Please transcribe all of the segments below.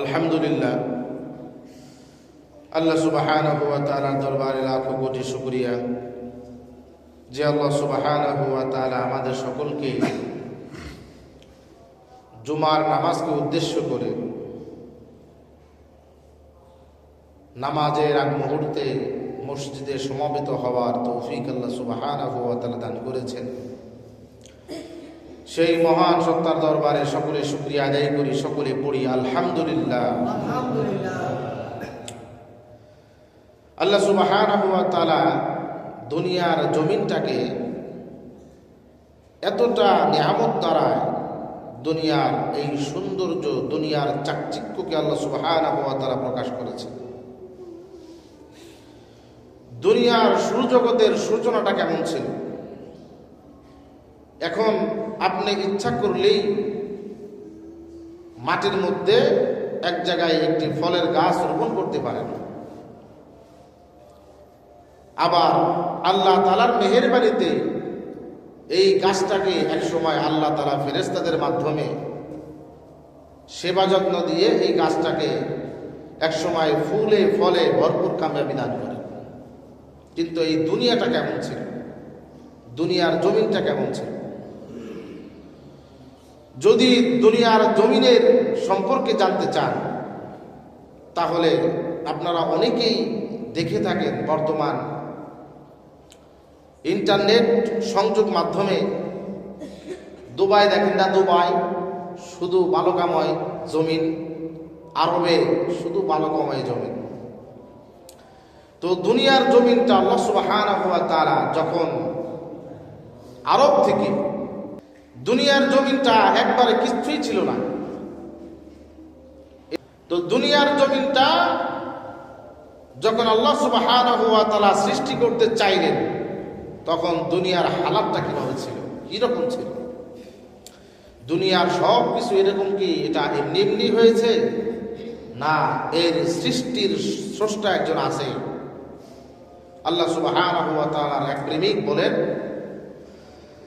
আলহামদুলিল্লাহ। আল্লাহ সুবাহান হুয়া তালার দরবারে লাখো কোটি শুক্রিয়া। যে আল্লাহ সুবাহান হুয়া তালা আমাদের সকলকে জুমার নামাজকে উদ্দেশ্য করে নামাজের আগ মুহূর্তে মসজিদে সমাবেত হওয়ার তৌফিক আল্লাহ সুবাহান হুয়া তালা দান করেছেন। সেই মহান সত্তার দরবারে সকলে শুক্রিয়া আদায় করি, সকলে পড়ি, আলহামদুলিল্লাহ। আল্লাহ সুবাহান দুনিয়ার জমিনটাকে এতটা নিয়ামত দ্বারায় দুনিয়ার এই সৌন্দর্য, দুনিয়ার চাকচিক্যকে আল্লাহ সুবাহান তারা প্রকাশ করেছে। দুনিয়ার সূর্যজগতের সূচনাটা কেমন ছিল? এখন আপনি ইচ্ছা করলেই মাটির মধ্যে এক জায়গায় একটি ফলের গাছ রোপণ করতে পারেন। আবার আল্লাহ তালার মেহেরবাড়িতে এই গাছটাকে এক সময় আল্লাহ তালা ফেরেস্তাদের মাধ্যমে সেবা যত্ন দিয়ে এই গাছটাকে এক সময় ফুলে, ফলে ভরপুর কামিয়াবি দান করে কিন্তু এই দুনিয়াটা কেমন ছিল? দুনিয়ার জমিনটা কেমন ছিল? যদি দুনিয়ার জমিনের সম্পর্কে জানতে চান, তাহলে আপনারা অনেকেই দেখে থাকেন বর্তমান ইন্টারনেট সংযোগ মাধ্যমে। দুবাই দেখেন না দুবাই, শুধু বালকাময় জমিন, আরবে শুধু বালকাময় জমিন। তো দুনিয়ার জমিনটা আল্লাহ সুবাহান তারা যখন আরব থেকে দুনিয়ার জমিনটা একবারে কিছুই ছিল না। তো দুনিয়ার জমিনটা যখন আল্লাহ সুবাহান সৃষ্টি করতে চাইলেন, তখন দুনিয়ার হালাতটা কীভাবে ছিল? কীরকম ছিল? দুনিয়ার সব কিছু এরকম কি এটা এমনি এমনি হয়েছে? না, এর সৃষ্টির স্রষ্টা একজন আছে। আল্লাহ সুবাহান এক প্রেমিক বলেন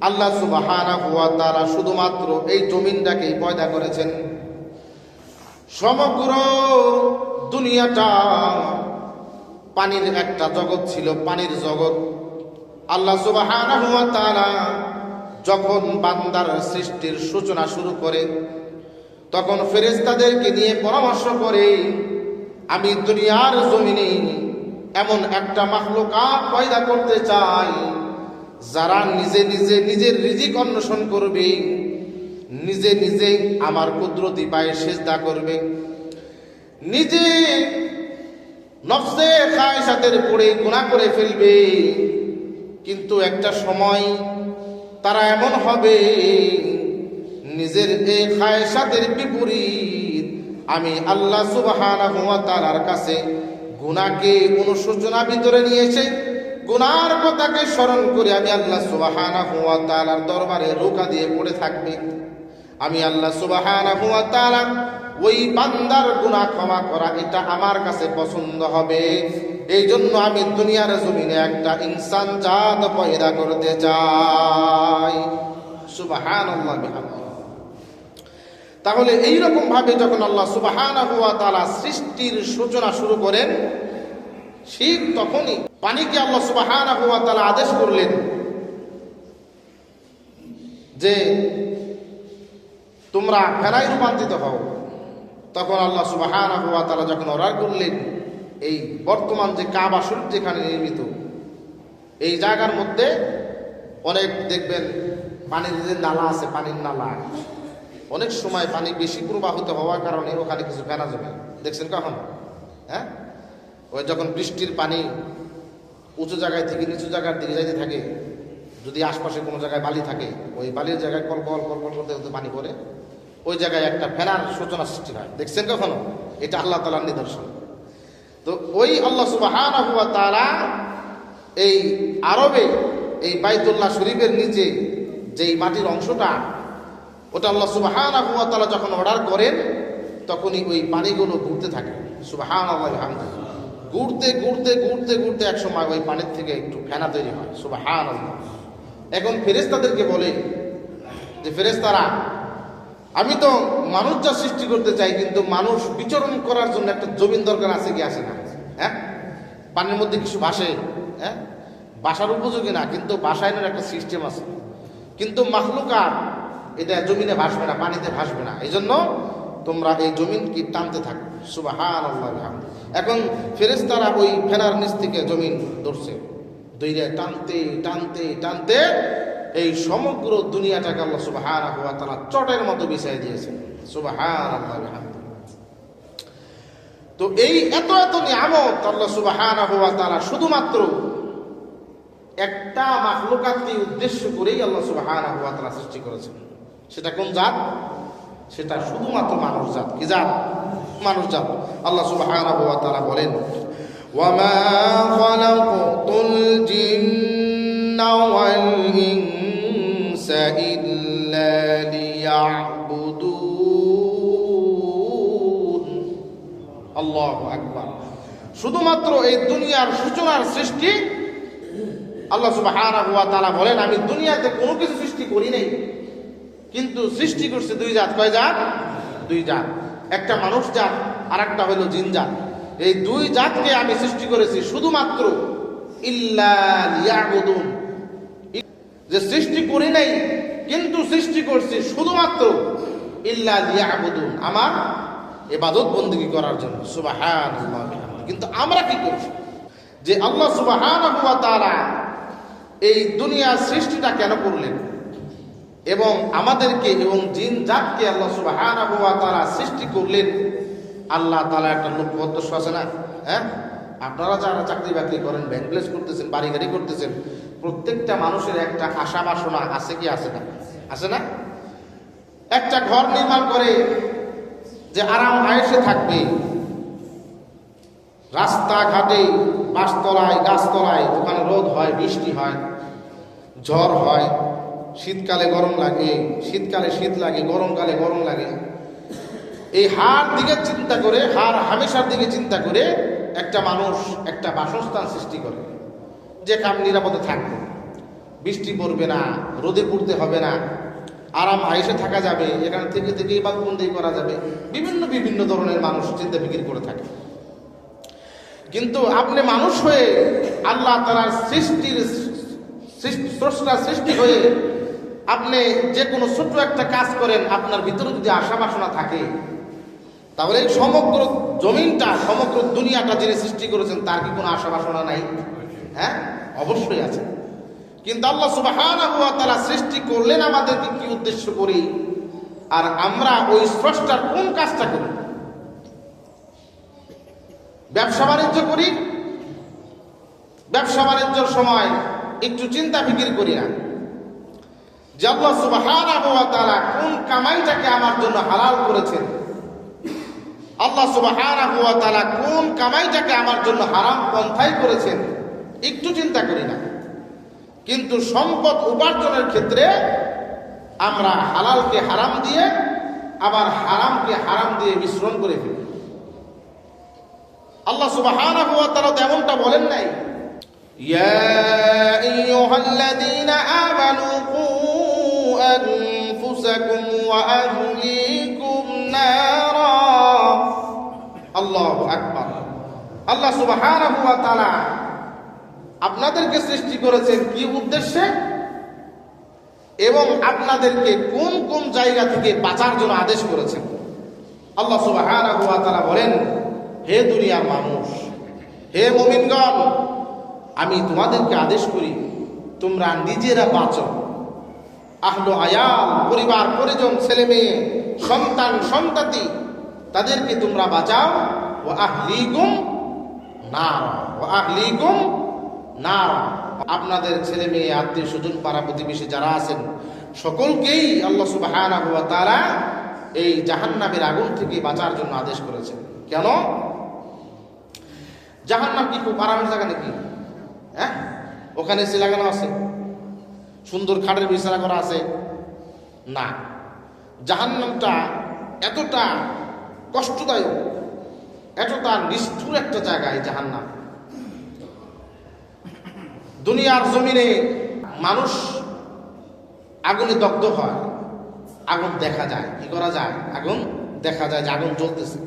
আল্লাহ সুবাহানা হুয়া তারা শুধুমাত্র এই জমিনটাকেই পয়দা করেছেন। সমগ্র দুনিয়াটা পানির একটা জগৎ ছিল, পানির জগৎ। আল্লাহ সুবাহানা হুয়া যখন বান্দার সৃষ্টির সূচনা শুরু করে, তখন ফেরেস্তাদেরকে নিয়ে পরামর্শ করে, আমি দুনিয়ার জমিনে এমন একটা মাহলুকাত পয়দা করতে চাই, যারা নিজে নিজে নিজের রিজিক অন্বেষণ করবে, নিজে নিজে আমার কুদরতি পায়ে সেজদা করবে। নিজে নফসে খায়সাতের পড়ে গুণা করে ফেলবে, কিন্তু একটা সময় তারা এমন হবে, নিজের এই খায়সাতের বিপরীত আমি আল্লাহ সুবাহানা হুয়া তালার কাছে গুনাকে অনুশোচনা ভিতরে নিয়ে এসে গুনার কথাকে স্মরণ করে আমি আল্লাহ সুবাহানা হুয়া তালার দরবারে রোকা দিয়ে পড়ে থাকবে। আমি আল্লাহ সুবাহানা হুয়া তালা ওই বান্দার গুণা ক্ষমা করা এটা আমার কাছে পছন্দ হবে। এই জন্য আমি দুনিয়ার জমিনে একটা ইনসান জাত পয়দা করতে চাই। সুবাহান তাহলে এইরকম ভাবে যখন আল্লাহ তালা সৃষ্টির সূচনা শুরু করেন, ঠিক তখনই পানিকে আল্লাহ তালা আদেশ করলেন যে তোমরা ফেরাই রূপান্তরিত হও। তখন আল্লাহ তালা যখন অর্ডার করলেন, এই বর্তমান যে কাবা শরীফ যেখানে নির্মিত, এই জায়গার মধ্যে অনেক দেখবেন পানির যে নালা আছে, পানির নালা। অনেক সময় পানি বেশি প্রবাহিত হওয়ার কারণে ওখানে কিছু ফেনা জমে। দেখছেন কখন? হ্যাঁ? ওই যখন বৃষ্টির পানি উঁচু জায়গায় থেকে নিচু জায়গার দিকে যাইতে থাকে, যদি আশপাশে কোনো জায়গায় বালি থাকে, ওই বালির জায়গায় কল কল কল কল করতে করতে পানি পড়ে। ওই জায়গায় একটা ফেনার সূচনা সৃষ্টি হয়। দেখছেন কখনো? এটা আল্লাহ তালার নিদর্শন। তো ওই আল্লাহ সুবাহান তারা এই আরবে, এই বাইতুল্লাহ শরীফের নিচে যেই মাটির অংশটা ওটা আল্লাহ সুবাহান তালা যখন অর্ডার করেন, তখনই ওই পানিগুলো ঘুরতে থাকে। সুবাহান আল্লাহ হামদা ঘুরতে ঘুরতে ঘুরতে ঘুরতে এক সময় ওই পানির থেকে একটু ফেনা তৈরি হয়। সুবাহান আল্লাহ এখন ফেরেস্তাদেরকে বলে যে ফেরেস্তারা আমি তো মানুষ যা সৃষ্টি করতে চাই, কিন্তু মানুষ বিচরণ করার জন্য একটা জমিন দরকার আছে কি আসে না? হ্যাঁ? পানির মধ্যে কিছু ভাসে হ্যাঁ? বাসার উপযোগী না, কিন্তু বাসায়নের একটা সিস্টেম আছে। কিন্তু মাখলুকা এটা জমিনে ভাসবে না, পানিতে ভাসবে না। এই জন্য তোমরা এই জমিন কি টানতে থাকো। সুবাহান এখন ফেরেস্তারা ওই ফেরার নিচ থেকে জমিন ধরছে। দইরে টানতে টানতে টানতে এই সমগ্র দুনিয়াটাকে আল্লাহ সুবাহান হুয়া তারা চটের মতো বিছাই দিয়েছে। সুবাহান আল্লাহ তো এই এত এত নিয়ামত আল্লাহ সুবাহান হুয়া তারা শুধুমাত্র একটা মাহলুকাতকে উদ্দেশ্য করেই আল্লাহ সুবাহান হুয়া তারা সৃষ্টি করেছেন। সেটা কোন জাত সেটা শুধুমাত্র মানুষ জাত কি জাত মানুষ জাত আল্লাহ সুবাহান হুয়া তারা বলেন وما خلقت الجن والإنس إلا ليعبدون الله أكبر শুধুমাত্র এই দুনিয়ার সূচনার সৃষ্টি আল্লাহ সুবহানাহু ওয়া তাআলা বলেন আমি দুনিয়াতে কোনো কিছু সৃষ্টি করি নাই কিন্তু সৃষ্টি করছে দুই জাত। কয় জাত? দুই জাত। একটা মানুষ জাত আর একটা হলো জিন জাত। এই দুই জাতকে আমি সৃষ্টি করেছি শুধুমাত্র যে সৃষ্টি করি নাই, কিন্তু সৃষ্টি করছি শুধুমাত্র ইল্লা লিয়াবুদুন। আমার এবাদত বন্দিগি করার জন্য। সুবাহান কিন্তু আমরা কি করছি যে আল্লাহ সুবাহান এই দুনিয়ার সৃষ্টিটা কেন করলেন? এবং আমাদেরকে এবং জিন জাতকে আল্লাহ সুবাহান তারা সৃষ্টি করলেন, আল্লাহ তালা একটা লক্ষ্য উদ্দেশ্য আছে না? হ্যাঁ? আপনারা যারা চাকরি বাকরি করেন ব্যাংক প্লেস করতেছেন বাড়ি গাড়ি করতেছেন, প্রত্যেকটা মানুষের একটা আশা বাসনা আছে কি আছে না? আছে না? একটা ঘর নির্মাণ করে যে আরাম আয়েসে থাকবে, রাস্তাঘাটে বাসতলায়, গাছতলায়, ওখানে রোদ হয়, বৃষ্টি হয়, ঝড় হয় শীতকালে গরম লাগে, শীতকালে শীত লাগে, গরমকালে গরম লাগে। এই হার দিকে চিন্তা করে হার হামেশার দিকে চিন্তা করে একটা মানুষ একটা বাসস্থান সৃষ্টি করে, যে কাম নিরাপদে থাকবে। বৃষ্টি পড়বে না, রোদে পড়তে হবে না, আরাম আয়েসে থাকা যাবে, এখানে থেকে থেকে বাদবন্দি করা যাবে। বিভিন্ন বিভিন্ন ধরনের মানুষ চিন্তা বিক্রি করে থাকে। কিন্তু আপনি মানুষ হয়ে আল্লাহ তালার সৃষ্টির স্রষ্টা সৃষ্টি হয়ে আপনি যে কোনো ছোট্ট একটা কাজ করেন, আপনার ভিতরে যদি আশা বাসনা থাকে, তাহলে এই সমগ্র জমিনটা, সমগ্র দুনিয়াটা যিনি সৃষ্টি করেছেন, তার কি কোনো আশা বাসনা নাই? হ্যাঁ? অবশ্যই আছে। কিন্তু আল্লাহ সুবাহানা হুয়া তারা সৃষ্টি করলেন আমাদেরকে কি উদ্দেশ্য করি? আর আমরা ওই স্রষ্টার কোন কাজটা করি? ব্যবসা বাণিজ্য করি? ব্যবসা বাণিজ্যর সময় একটু চিন্তা ফিকির করি না। তারা কোন কামাইটাকে আমার জন্য করেছেন? আল্লাহ তারা কোন কামাইটাকে আমার জন্য হারাম পন্থাই করেছেন? একটু চিন্তা করি না। কিন্তু সম্পদ উপার্জনের ক্ষেত্রে আমরা হালালকে হারাম দিয়ে আবার হারামকে হারাম দিয়ে মিশ্রণ করে ফেলি। আল্লাহ সুবাহান তারা তেমনটা বলেন নাই। يا ايها الذين امنوا أنفسكم وأهليكم نارا আল্লাহ আকবার আল্লাহ সুবহানাহু ওয়া তাআলা আপনাদেরকে সৃষ্টি করেছেন কি উদ্দেশ্যে এবং আপনাদেরকে কোন কোন জায়গা থেকে বাঁচার জন্য আদেশ করেছেন আল্লাহ সুবহানাহু ওয়া তাআলা বলেন হে দুনিয়ার মানুষ হে মুমিনগণ আমি তোমাদেরকে আদেশ করি তোমরা নিজেরা বাঁচো আহলো আয়াল, পরিবার, পরিজন, ছেলে মেয়ে, সন্তান, সন্ততি, তাদেরকে তোমরা বাঁচাও। ও আহলিগুম নার ও আহলিগুম না আপনাদের ছেলে মেয়ে, আত্মীয় স্বজন, পাড়া প্রতিবেশী যারা আছেন, সকলকেই আল্লাহ ওয়া তাআলা এই জাহান্নামের আগুন থেকে বাঁচার জন্য আদেশ করেছেন। কেন? জাহান্নাম কি খুব আরামের জায়গা নাকি? হ্যাঁ? ওখানে এসি লাগানো আছে। সুন্দর খাটের বিছানা করা আছে? না। জাহান্নামটা এতটা কষ্টদায়ক, এতটা নিষ্ঠুর একটা জায়গায় জাহান্নাম। দুনিয়ার জমিনে মানুষ আগুনে দগ্ধ হয়, আগুন দেখা যায়। কি করা যায়? আগুন দেখা যায় যে আগুন জ্বলতেছে।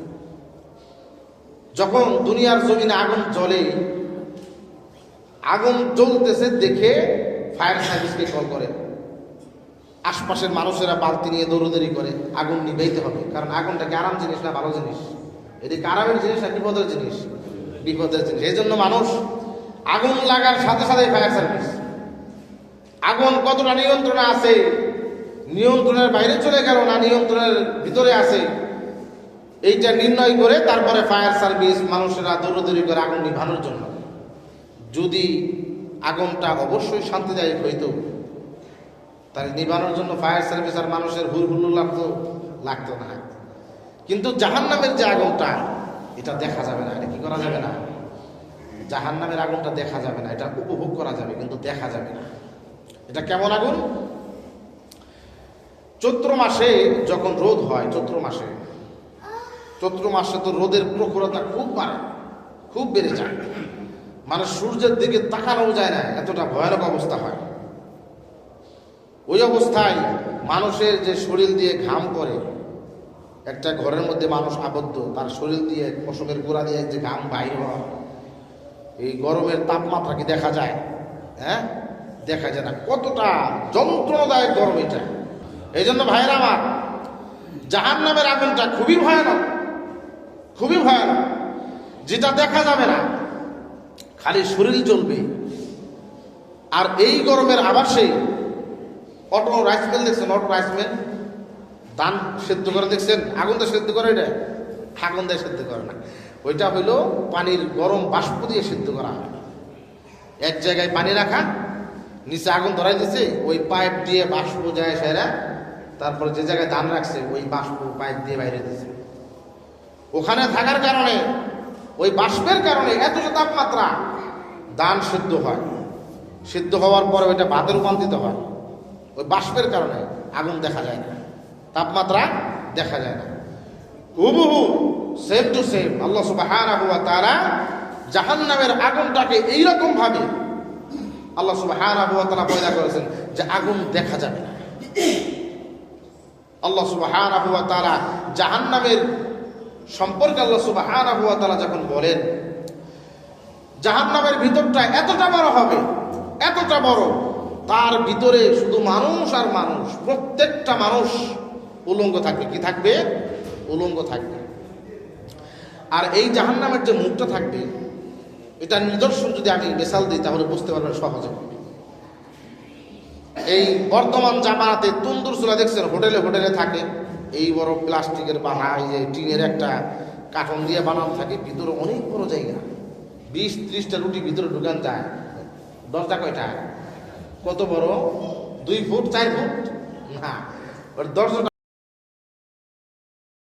যখন দুনিয়ার জমিনে আগুন জ্বলে, আগুন জ্বলতেছে দেখে ফায়ার সার্ভিসকে কল করে। আশপাশের মানুষেরা বালতি নিয়ে দৌড়দৌড়ি করে, আগুন নিভাইতে হবে। কারণ আগুনটা কি আরাম জিনিস না, ভালো জিনিস। এদিকে আরামের জিনিস না, বিপদের জিনিস। বিপদের জিনিস। এই জন্য মানুষ আগুন লাগার সাথে সাথে ফায়ার সার্ভিস। আগুন কতটা নিয়ন্ত্রণে আছে, নিয়ন্ত্রণের বাইরে চলে গেল না নিয়ন্ত্রণের ভিতরে আছে, এইটা নির্ণয় করে তারপরে ফায়ার সার্ভিস মানুষেরা দৌড়দৌড়ি করে আগুন নিভানোর জন্য। যদি আগুনটা অবশ্যই শান্তিদায়ক হইত। তাহলে নিবানোর জন্য ফায়ার সার্ভিস আর মানুষের হুল হুল্লু লাগতো লাগতো না। কিন্তু জাহান্নামের যে আগুনটা, এটা দেখা যাবে না। এটা কি করা যাবে না? জাহান্নামের আগুনটা দেখা যাবে না। এটা উপভোগ করা যাবে, কিন্তু দেখা যাবে না। এটা কেমন আগুন? চৈত্র মাসে যখন রোদ হয়, চৈত্র মাসে চৈত্র মাসে তো রোদের প্রখরতা খুব বাড়ে, খুব বেড়ে যায়। মানে সূর্যের দিকে তাকানো যায় না, এতটা ভয়ানক অবস্থা হয়। ওই অবস্থায় মানুষের যে শরীর দিয়ে ঘাম করে, একটা ঘরের মধ্যে মানুষ আবদ্ধ, তার শরীর দিয়ে পশমের গোড়া দিয়ে যে ঘাম বাইর হয়, এই গরমের তাপমাত্রা কি দেখা যায়? হ্যাঁ? দেখা যায় না। কতটা যন্ত্রণাদায়ক গরম এটা। এই জন্য ভাইয়ের আমার জাহান নামের আগুনটা খুবই ভয়ানক খুবই ভয়ানক। যেটা দেখা যাবে না খালি শরীর জ্বলবে আর এই গরমের আবাসে অটো রাইস দেখছেন, অটো রাইস ধান সেদ্ধ করে দেখছেন? আগুন তো সেদ্ধ করে এটা? আগুন দিয়ে সেদ্ধ করে না। ওইটা হইল পানির গরম বাষ্প দিয়ে সেদ্ধ করা হয়। এক জায়গায় পানি রাখা, নিচে আগুন ধরাই দিছে, ওই পাইপ দিয়ে বাষ্প যায় সেরা, তারপরে যে জায়গায় ধান রাখছে, ওই বাষ্প পাইপ দিয়ে বাইরে দিছে। ওখানে থাকার কারণে, ওই বাষ্পের কারণে এতটা তাপমাত্রা ধান সিদ্ধ হয়। সিদ্ধ হওয়ার পরে ওইটা ভাতে রূপান্তরিত হয়। ওই বাষ্পের কারণে আগুন দেখা যায় না। তাপমাত্রা দেখা যায় না। হুবহু সেম টু সেম আল্লাহ সুবহানাহু ওয়া তাআলা জাহান্নামের আগুনটাকে এই রকম ভাবে আল্লাহ তাআলা পয়দা করেছেন যে আগুন দেখা যাবে না। আল্লাহ সুবহানাহু তারা তাআলা জাহান্নামের সম্পর্কে আল্লাহ তাআলা যখন বলেন জাহান্নামের ভিতরটা এতটা বড় হবে, এতটা বড়, তার ভিতরে শুধু মানুষ আর মানুষ, প্রত্যেকটা মানুষ উলঙ্গ থাকবে। কি থাকবে? উলঙ্গ থাকবে। আর এই জাহান্নামের যে মুখটা থাকবে এটা নিদর্শন যদি আমি মেশাল দিই, তাহলে বুঝতে পারবেন সহজে। এই বর্তমান জামানাতে তন্দুর চুলা দেখছেন, হোটেলে হোটেলে থাকে, এই বড় প্লাস্টিকের বানা এই যে টিনের একটা কার্টন দিয়ে বানানো থাকে, ভিতরে অনেক বড় জায়গা। বিশ ত্রিশটা রুটি ভিতরে ঢুকান যায়। দরজা কয়টা? কত বড়? দুই ফুট, চার ফুট? না। দরজাটা